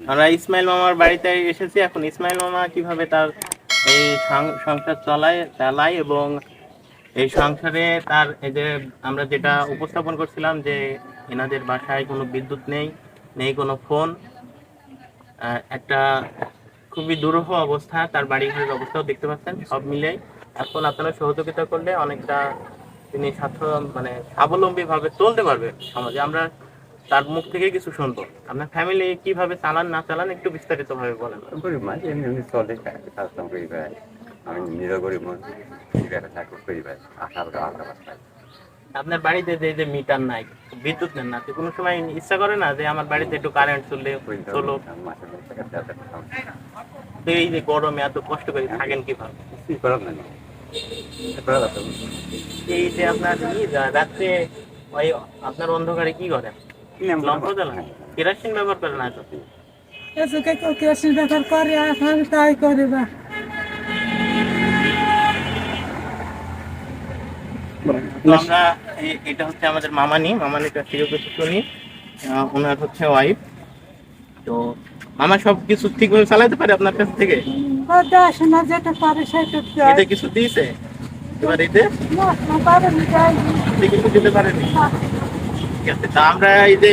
আমরা ইসমাইল মামার বাড়িতে এসেছি। এখন ইসমাইল মামা কীভাবে তার এই সংসার চলায় চালায় এবং এই সংসারে তার এই যে আমরা যেটা উপস্থাপন করছিলাম যে এনাদের বাসায় কোনো বিদ্যুৎ নেই নেই কোনো ফোন একটা খুবই দুরূহ অবস্থা, তার বাড়ি ঘরের অবস্থাও দেখতে পাচ্ছেন সব মিলে। এখন আপনারা সহযোগিতা করলে অনেকটা তিনি ছাত্র মানে স্বাবলম্বী ভাবে চলতে পারবে সমাজে। আমরা তার মুখ থেকে কিছু শুনব। আপনার ফ্যামিলি কীভাবে চালান না চালান একটু বিস্তারিত ভাবে বলেন। গরিব মানুষ এমনি এমনি চলে করি আমি নিজেও গরিব মানুষ বেড়া চাকরি করি বেড়াই আশা করে আশা পাই আপনার বাড়িতে যে যে মিটার নাই বিদ্যুৎ নেন না কোনো সময় ইচ্ছা করে না যে আমার বাড়িতে একটু কারেন্ট চললে চলো। তো এই যে গরমে এত কষ্ট করে থাকেন কীভাবে? করার না। এই যে আপনার রাত্রে ওই আপনার অন্ধকারে কি করেন? লম্ফ জ্বালান কেরাসিন ব্যবহার করেন না তো কেউ কেসিন ব্যাপার করে এখন তাই করে বা আমরা এটা হচ্ছে আমাদের মামানি। মামানির কাছ থেকে কিছু শুনি। ওনার হচ্ছে ওয়াইফ তো মামা সব কিছু ঠিকভাবে চালাতে পারে আপনার কাছ থেকে? ও না যেটা পারে সেটা। কিছু দিয়েছে? এবার এতে? না, কিছু দিতে পারেনি? ঠিক আছে। তা আমরা এই যে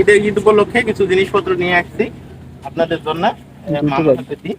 ঈদের ঈদ উপলক্ষে কিছু জিনিসপত্র নিয়ে আসছি আপনাদের জন্য মামা দিই।